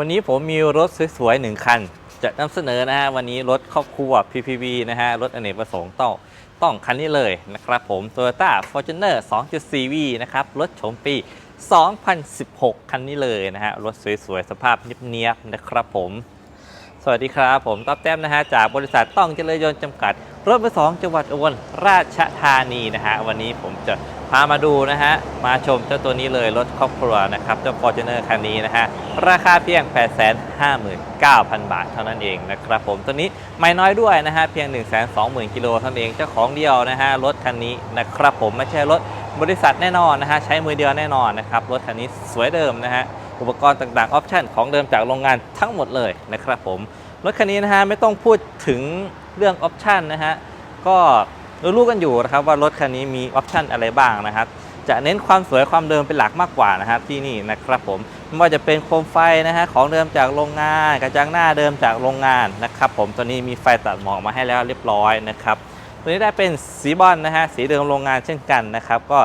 วันนี้ผมมีรถสวยๆหนึ่งคัน จะนำเสนอนะฮะวันนี้รถครอบครัว PPV นะฮะรถอเนกประสงค์ต้องต้องคันนี้เลยนะครับผม Toyota Fortuner 2.4V นะครับรถโฉมปี 2016 คันนี้เลยนะฮะรถสวยๆ สภาพเนียบๆนะครับผม วัสดีครับ ผมต๊อบแต้มนะฮะจากบริษัทต้องเจริญยนต์จำกัด รถมือสองจังหวัดอุบลราชธานีนะฮะวันนี้ผมจะพามาดูนะฮะมาชมเจ้าตัวนี้เลยรถครอบครัวนะครับเจ้า Fortuner คันนี้นะฮะราคาเพียง 859,000 บาทเท่านั้นเองนะครับผมตัวนี้ไม่น้อยด้วยนะฮะเพียง 120,000กิโลเท่านั้นเองเจ้าของเดียวนะฮะรถคันนี้นะครับผมไม่ใช่รถบริษัทแน่นอนนะฮะใช้มือเดียวแน่นอนนะครับรถคันนี้สวยเดิมนะฮะ อุปกรณ์ต่างๆออปชันของเดิมจากโรงงานทั้งหมดเลยนะครับผมรถคันนี้นะฮะไม่ต้องพูดถึงเรื่องออปชันนะฮะก็รู้กันอยู่นะครับว่ารถคันนี้มีออปชันอะไรบ้างนะครับจะเน้นความสวยความเดิมเป็นหลักมากกว่านะครับที่นี่นะครับผมไม่ว่าจะเป็นโคมไฟนะฮะของเดิมจากโรงงาน กระจังหน้าเดิมจากโรงงานนะครับผมตัวนี้มีไฟตัดหมอกมาให้แล้วเรียบร้อยนะครับตัวนี้ได้เป็นสีบอลนะฮะสีเดิมโรงงานเช่นกันนะครับก็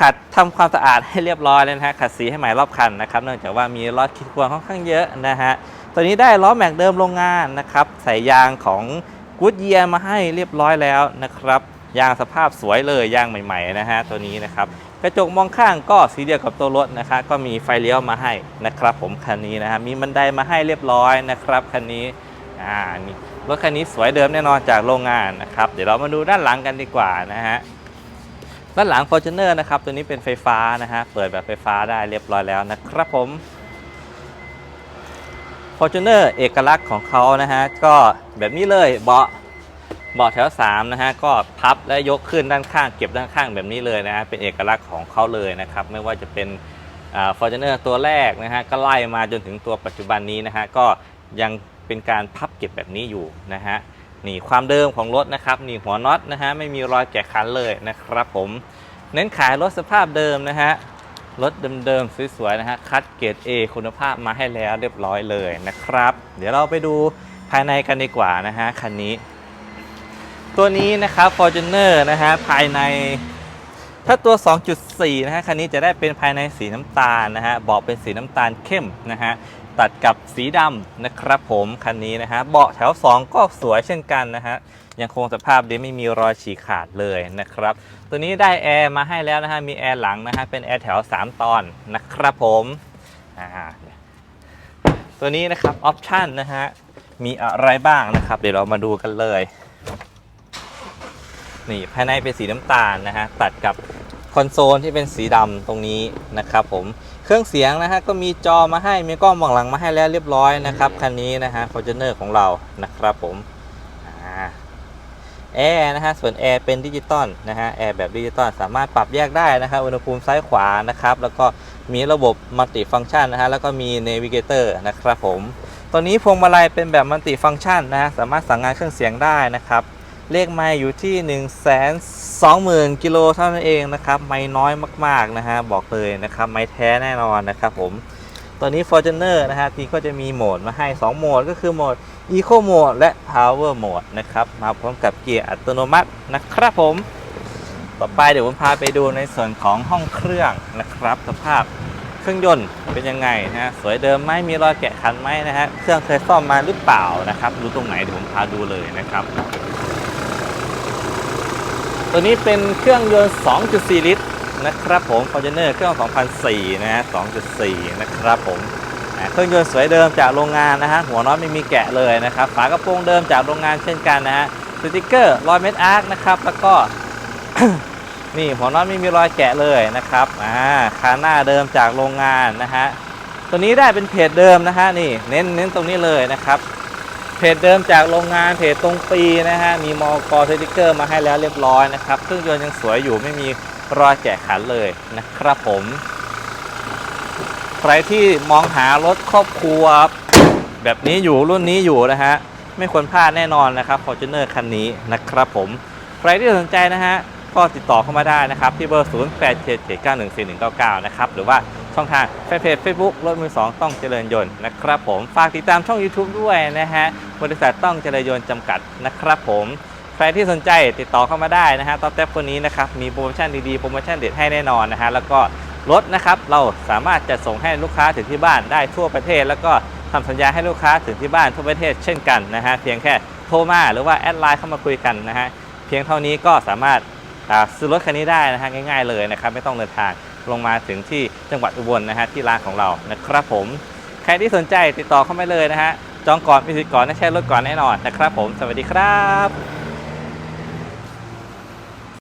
ขัดทำความสะอาดให้เรียบร้อยเลยนะฮะขัดสีให้ใหม่รอบคันนะครับ เนื่องจากว่ามีรอยขีดข่วนค่อนข้างเยอะนะฮะตัวนี้ได้ล้อแม็กเดิมโรงงานนะครับใส่ยางของกูดเยียมาให้เรียบร้อยแล้วนะครับยางสภาพสวยเลยยางใหม่ๆนะฮะตัวนี้นะครับกระจกมองข้างก็สีเดียวกับตัวรถนะครับก็มีไฟเลี้ยวมาให้นะครับ ผมคันนี้นะฮะมีบันไดมาให้เรียบร้อยนะครับคันนี้อ่านี่รถคันนี้สวยเดิมแน่นอนจากโรงงานนะครับ เดี๋ยวเรามาดูด้านหลังกันดีกว่านะฮะ ด้านหลัง Fortuner นะครับ ตัวนี้เป็นไฟฟ้านะฮะ เปิดแบบไฟฟ้าได้เรียบร้อยแล้วนะครับผม Fortuner เอกลักษณ์ของเขานะฮะ ก็แบบนี้เลยเบาะเบาะแถว3นะฮะก็พับและยกขึ้นด้านข้างเก็บด้านข้างแบบนี้เลยนะฮะเป็นเอกลักษณ์ของเขาเลยนะครับ ไม่ว่าจะเป็นฟอร์จูเนอร์ตัวแรกนะฮะก็ไล่มาจนถึงตัวปัจจุบันนี้นะฮะก็ยังเป็นการพับเก็บแบบนี้อยู่นะฮะ นี่ความเดิมของรถนะครับนี่หัวน็อตนะฮะไม่มีรอยแกะคันเลยนะครับผม เน้นขายรถสภาพเดิมนะฮะรถเดิมๆสวยๆนะฮะคัดเกรด A คุณภาพมาให้แล้วเรียบร้อยเลยนะครับ เดี๋ยวเราไปดูภายในกันดีกว่านะฮะคันนี้ ตัวนี้นะครับ Fortuner นะฮะภายในถ้าตัว 2.4 นะฮะคันนี้จะได้เป็นภายในสีน้ำตาลนะฮะบาะเป็นสีน้ำตาลเข้มนะฮะ ตัดกับสีดำนะครับผมคันนี้นะฮะเบาะแถว 2 ก็สวยเช่นกันนะฮะยังคงสภาพดีไม่มีรอยฉีกขาดเลยนะครับ ตัวนี้ได้แอร์มาให้แล้วนะฮะมีแอร์หลังนะฮะเป็นแอร์แถว 3 ตอนนะครับผมอ่าตัวนี้นะครับออปชันนะฮะมีอะไรบ้างนะครับ เดี๋ยวเรามาดูกันเลยนี่ภายในเป็นสีน้ำตาลนะฮะตัดกับคอนโซลที่เป็นสีดำตรงนี้นะครับผม เครื่องเสียงนะฮะก็มีจอมาให้มีกล้องมองหลังมาให้แล้วเรียบร้อยนะครับคันนี้นะฮะ Fortuner ของเรานะครับผมแอร์นะฮะส่วนแอร์เป็นดิจิตอลนะฮะแอร์แบบดิจิตอลสามารถปรับแยกได้นะครับอุณหภูมิซ้ายขวานะครับ แล้วก็มีระบบมัลติฟังก์ชันนะฮะแล้วก็มีเนวิเกเตอร์นะครับผมตัวนี้พวงมาลัยเป็นแบบมัลติฟังก์ชันนะฮะสามารถสั่งงานเครื่องเสียงได้นะครับ เลขไม่อยู่ที่1 2 0 0 0 0กิโลเท่านั้นเองนะครับไม่น้อยมากๆนะฮะบอกเลยนะครับไม่แท้แน่นอนนะครับผมตัวนี้ Fortuner นะฮะทีก็จะมีโหมดมาให้ 2 โหมดก็คือโหมด Eco Mode และ Power Mode นะครับมาพร้อมกับเกียร์อัตโนมัตินะครับผม ต่อไปเดี๋ยวผมพาไปดูในส่วนของห้องเครื่องนะครับ สภาพเครื่องยนต์เป็นยังไงนะฮะสวยเดิมไหมมีรอยแกะคันไหมนะฮะเครื่องเคยซ่อมมาหรือเปล่านะครับดูตรงไหนเดี๋ยวผมพาดูเลยนะครับ ตัวนี้เป็นเครื่องยนต์ 2.4 ลิตรนะครับผม Fortuner เครื่อง 2004 นะฮะ 2.4 นะครับผมเครื่องยนต์สวยเดิมจากโรงงานนะฮะ หัวน็อตไม่มีแกะเลยนะครับ ฝากระโปรงเดิมจากโรงงานเช่นกันนะฮะ สติกเกอร์รอยเม็ดอาร์คนะครับ แล้วก็นี่หัวน็อตไม่มีรอยแกะเลยนะครับ อ่าคาหน้าเดิมจากโรงงานนะฮะ ตัวนี้ได้เป็นเพจเดิมนะฮะ นี่ เน้นเน้นตรงนี้เลยนะครับ เพจเดิมจากโรงงานเพจตรงปีนะฮะ มีมอกอสติกเกอร์มาให้แล้วเรียบร้อยนะครับ เครื่องยนต์ยังสวยอยู่ไม่มีรอยแกะขันเลยนะครับผม ใครที่มองหารถครอบครัว แบบนี้อยู่รุ่นนี้อยู่นะฮะ ไม่ควรพลาดแน่นอนนะครับ Fortuner คันนี้นะครับผม ใครที่สนใจนะฮะ ก็ติดต่อเข้ามาได้นะครับ ที่เบอร์ 0 8 7 7 9 1 4 1 9 9 นะครับ หรือว่า ช่องทางแฟนเพจ Facebook รถมือ2ต้องเจริญยนต์นะครับผมฝากติดตามช่อง YouTube ด้วยนะฮะบริษัทต้องเจริญยนต์จำกัดนะครับผมใครที่สนใจติดต่อเข้ามาได้นะฮะต๊อปแท็บคนนี้นะครับมีโปรโมชั่นดีๆโปรโมชั่นเด็ดให้แน่นอนนะฮะแล้วก็รถนะครับเราสามารถจะส่งให้ลูกค้าถึงที่บ้านได้ทั่วประเทศ แล้วก็ทำสัญญาให้ลูกค้าถึงที่บ้านทั่วประเทศเช่นกันนะฮะเพียงแค่โทรมาหรือว่าแอดไลน์เข้ามาคุยกันนะฮะเพียงเท่านี้ก็สามารถซื้อรถคันนี้ได้นะฮะง่ายๆเลยนะครับไม่ต้องเดินทาง ลงมาถึงที่จังหวัดอุบลนะฮะที่ร้านของเรานะครับผมใครที่สนใจติดต่อเข้ามาเลยนะฮะจองก่อนมีสิทธิ์ก่อนนะใช้รถก่อนแน่นอนนะครับผมสวัสดีครับ